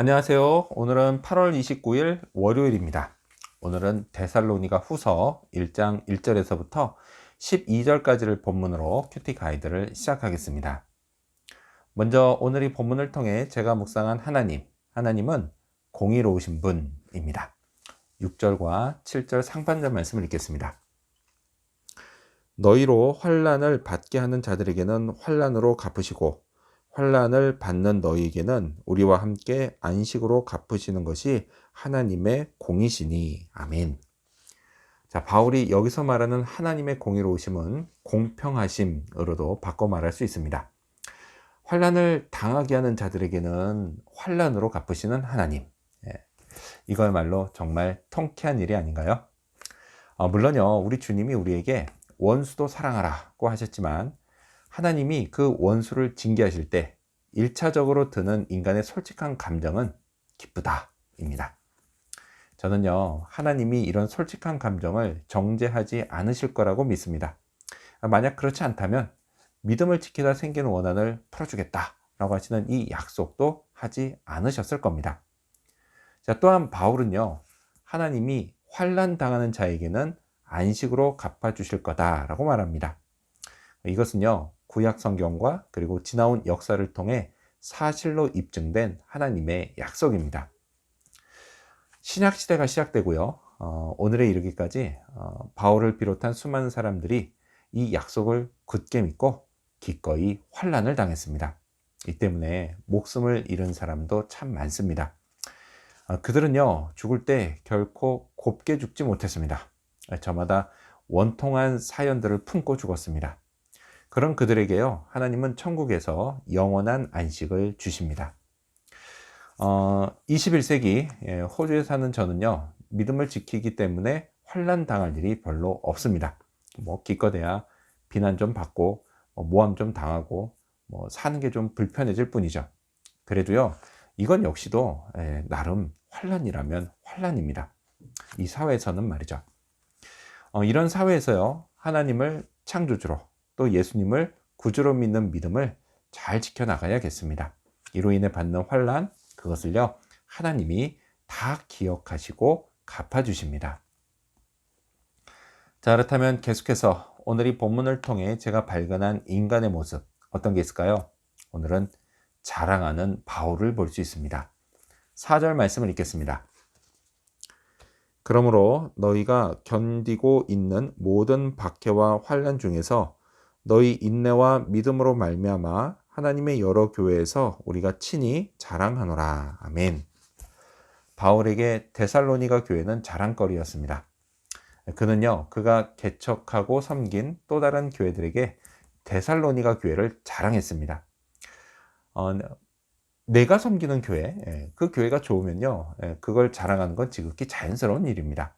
안녕하세요. 오늘은 8월 29일 월요일입니다. 오늘은 데살로니가 후서 1장 1절에서부터 12절까지를 본문으로 큐티 가이드를 시작하겠습니다. 먼저 오늘 이 본문을 통해 제가 묵상한 하나님, 하나님은 공의로우신 분입니다. 6절과 7절 상반절 말씀을 읽겠습니다. 너희로 환란을 받게 하는 자들에게는 환란으로 갚으시고 환란을 받는 너희에게는 우리와 함께 안식으로 갚으시는 것이 하나님의 공이시니 아멘. 자, 바울이 여기서 말하는 하나님의 공의로우심은 공평하심으로도 바꿔 말할 수 있습니다. 환란을 당하게 하는 자들에게는 환란으로 갚으시는 하나님. 예, 이거야말로 정말 통쾌한 일이 아닌가요? 어, 물론요, 우리 주님이 우리에게 원수도 사랑하라고 하셨지만 하나님이 그 원수를 징계하실 때 1차적으로 드는 인간의 솔직한 감정은 기쁘다입니다. 저는요, 하나님이 이런 솔직한 감정을 정죄하지 않으실 거라고 믿습니다. 만약 그렇지 않다면 믿음을 지키다 생기는 원한을 풀어주겠다라고 하시는 이 약속도 하지 않으셨을 겁니다. 자, 또한 바울은요, 하나님이 환란 당하는 자에게는 안식으로 갚아주실 거다라고 말합니다. 이것은요, 구약 성경과 그리고 지나온 역사를 통해 사실로 입증된 하나님의 약속입니다. 신약 시대가 시작되고요. 어, 오늘에 이르기까지 어, 바울을 비롯한 수많은 사람들이 이 약속을 굳게 믿고 기꺼이 환란을 당했습니다. 이 때문에 목숨을 잃은 사람도 참 많습니다. 어, 그들은요 죽을 때 결코 곱게 죽지 못했습니다. 저마다 원통한 사연들을 품고 죽었습니다. 그런 그들에게요, 하나님은 천국에서 영원한 안식을 주십니다. 어, 21세기 예, 호주에 사는 저는요, 믿음을 지키기 때문에 환란 당할 일이 별로 없습니다. 뭐 기껏해야 비난 좀 받고 뭐 모함 좀 당하고 뭐 사는 게 좀 불편해질 뿐이죠. 그래도요, 이건 역시도 예, 나름 환란이라면 환란입니다. 이 사회에서는 말이죠. 어, 이런 사회에서요, 하나님을 창조주로 또 예수님을 구주로 믿는 믿음을 잘 지켜나가야겠습니다. 이로 인해 받는 환란 그것을요 하나님이 다 기억하시고 갚아주십니다. 자 그렇다면 계속해서 오늘 이 본문을 통해 제가 발견한 인간의 모습 어떤 게 있을까요? 오늘은 자랑하는 바울을 볼 수 있습니다. 4절 말씀을 읽겠습니다. 그러므로 너희가 견디고 있는 모든 박해와 환란 중에서 너희 인내와 믿음으로 말미암아 하나님의 여러 교회에서 우리가 친히 자랑하노라. 아멘. 바울에게 데살로니가 교회는 자랑거리였습니다. 그는요, 그가 개척하고 섬긴 또 다른 교회들에게 데살로니가 교회를 자랑했습니다. 어, 내가 섬기는 교회, 예, 그 교회가 좋으면요, 예, 그걸 자랑하는 건 지극히 자연스러운 일입니다.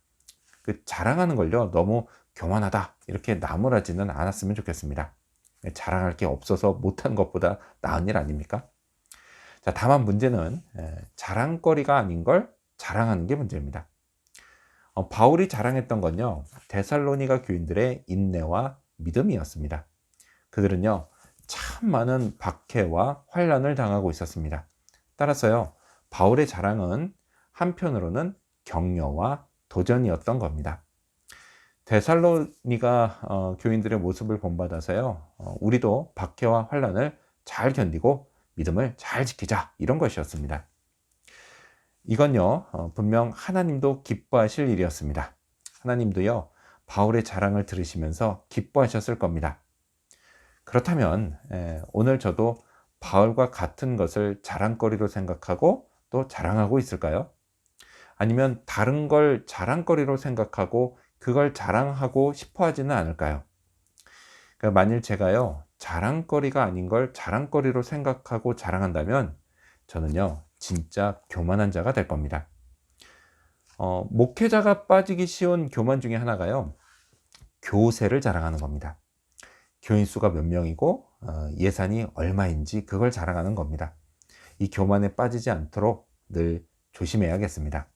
그 자랑하는 걸요, 너무 교만하다 이렇게 나무라지는 않았으면 좋겠습니다. 자랑할 게 없어서 못한 것보다 나은 일 아닙니까? 자, 다만 문제는 자랑거리가 아닌 걸 자랑하는 게 문제입니다. 어, 바울이 자랑했던 건요, 데살로니가 교인들의 인내와 믿음이었습니다. 그들은요, 참 많은 박해와 환란을 당하고 있었습니다. 따라서요, 바울의 자랑은 한편으로는 격려와 도전이었던 겁니다. 데살로니가 어, 교인들의 모습을 본받아서요, 어, 우리도 박해와 환란을 잘 견디고 믿음을 잘 지키자 이런 것이었습니다. 이건요, 어, 분명 하나님도 기뻐하실 일이었습니다. 하나님도요, 바울의 자랑을 들으시면서 기뻐하셨을 겁니다. 그렇다면 에, 오늘 저도 바울과 같은 것을 자랑거리로 생각하고 또 자랑하고 있을까요? 아니면 다른 걸 자랑거리로 생각하고 그걸 자랑하고 싶어 하지는 않을까요? 그러니까 만일 제가요, 자랑거리가 아닌 걸 자랑거리로 생각하고 자랑한다면 저는요, 진짜 교만한 자가 될 겁니다. 어, 목회자가 빠지기 쉬운 교만 중에 하나가요, 교세를 자랑하는 겁니다. 교인 수가 몇 명이고 어, 예산이 얼마인지 그걸 자랑하는 겁니다. 이 교만에 빠지지 않도록 늘 조심해야겠습니다.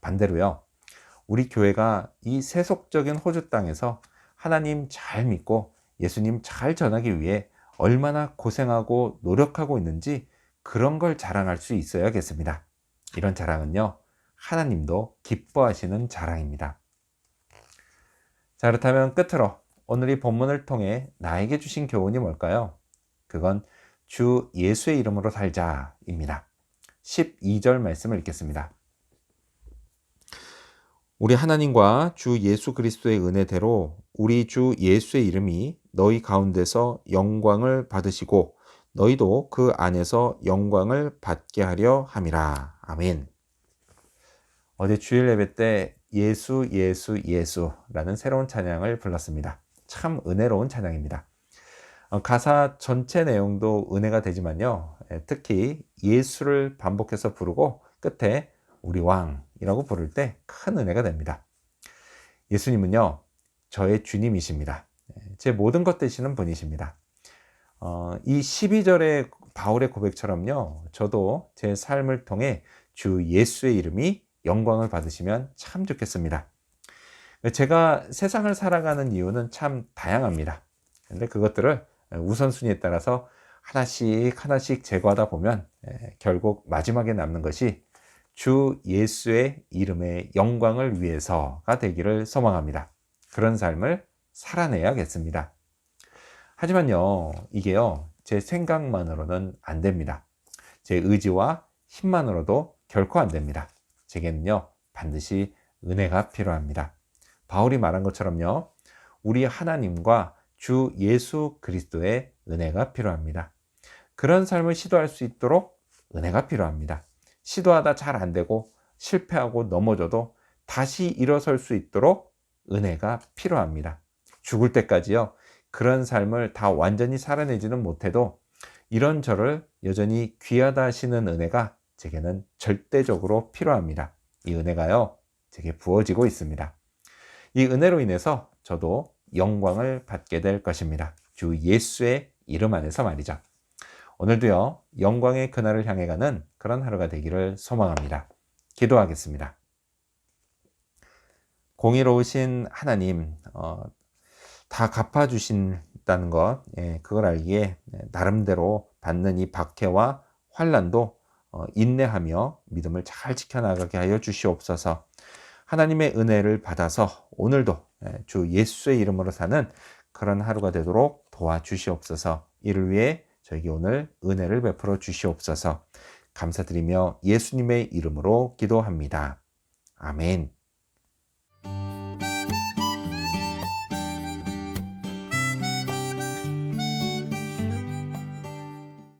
반대로요, 우리 교회가 이 세속적인 호주 땅에서 하나님 잘 믿고 예수님 잘 전하기 위해 얼마나 고생하고 노력하고 있는지 그런 걸 자랑할 수 있어야겠습니다. 이런 자랑은요, 하나님도 기뻐하시는 자랑입니다. 자, 그렇다면 끝으로 오늘 이 본문을 통해 나에게 주신 교훈이 뭘까요? 그건 주 예수의 이름으로 살자입니다. 12절 말씀을 읽겠습니다. 우리 하나님과 주 예수 그리스도의 은혜대로 우리 주 예수의 이름이 너희 가운데서 영광을 받으시고 너희도 그 안에서 영광을 받게 하려 함이라. 아멘. 어제 주일 예배 때 예수, 예수, 예수라는 새로운 찬양을 불렀습니다. 참 은혜로운 찬양입니다. 어, 가사 전체 내용도 은혜가 되지만요. 예, 특히 예수를 반복해서 부르고 끝에 우리 왕 이라고 부를 때 큰 은혜가 됩니다. 예수님은요, 저의 주님이십니다. 예, 제 모든 것 되시는 분이십니다. 어, 이 12절의 바울의 고백처럼요, 저도 제 삶을 통해 주 예수의 이름이 영광을 받으시면 참 좋겠습니다. 제가 세상을 살아가는 이유는 참 다양합니다. 근데 그것들을 우선순위에 따라서 하나씩 하나씩 제거하다 보면 예, 결국 마지막에 남는 것이 주 예수의 이름의 영광을 위해서가 되기를 소망합니다. 그런 삶을 살아내야겠습니다. 하지만요, 이게요, 제 생각만으로는 안 됩니다. 제 의지와 힘만으로도 결코 안 됩니다. 제게는요, 반드시 은혜가 필요합니다. 바울이 말한 것처럼요, 우리 하나님과 주 예수 그리스도의 은혜가 필요합니다. 그런 삶을 시도할 수 있도록 은혜가 필요합니다. 시도하다 잘 안 되고 실패하고 넘어져도 다시 일어설 수 있도록 은혜가 필요합니다. 죽을 때까지요. 그런 삶을 다 완전히 살아내지는 못해도 이런 저를 여전히 귀하다 하시는 은혜가 제게는 절대적으로 필요합니다. 이 은혜가요. 제게 부어지고 있습니다. 이 은혜로 인해서 저도 영광을 받게 될 것입니다. 주 예수의 이름 안에서 말이죠. 오늘도요, 영광의 그날을 향해 가는 그런 하루가 되기를 소망합니다. 기도하겠습니다. 공의로우신 하나님, 어, 다 갚아주신다는 것, 예, 그걸 알기에 나름대로 받는 이 박해와 환란도 어, 인내하며 믿음을 잘 지켜나가게 하여 주시옵소서. 하나님의 은혜를 받아서 오늘도 예, 주 예수의 이름으로 사는 그런 하루가 되도록 도와주시옵소서. 이를 위해 저에게 오늘 은혜를 베풀어 주시옵소서. 감사드리며 예수님의 이름으로 기도합니다. 아멘.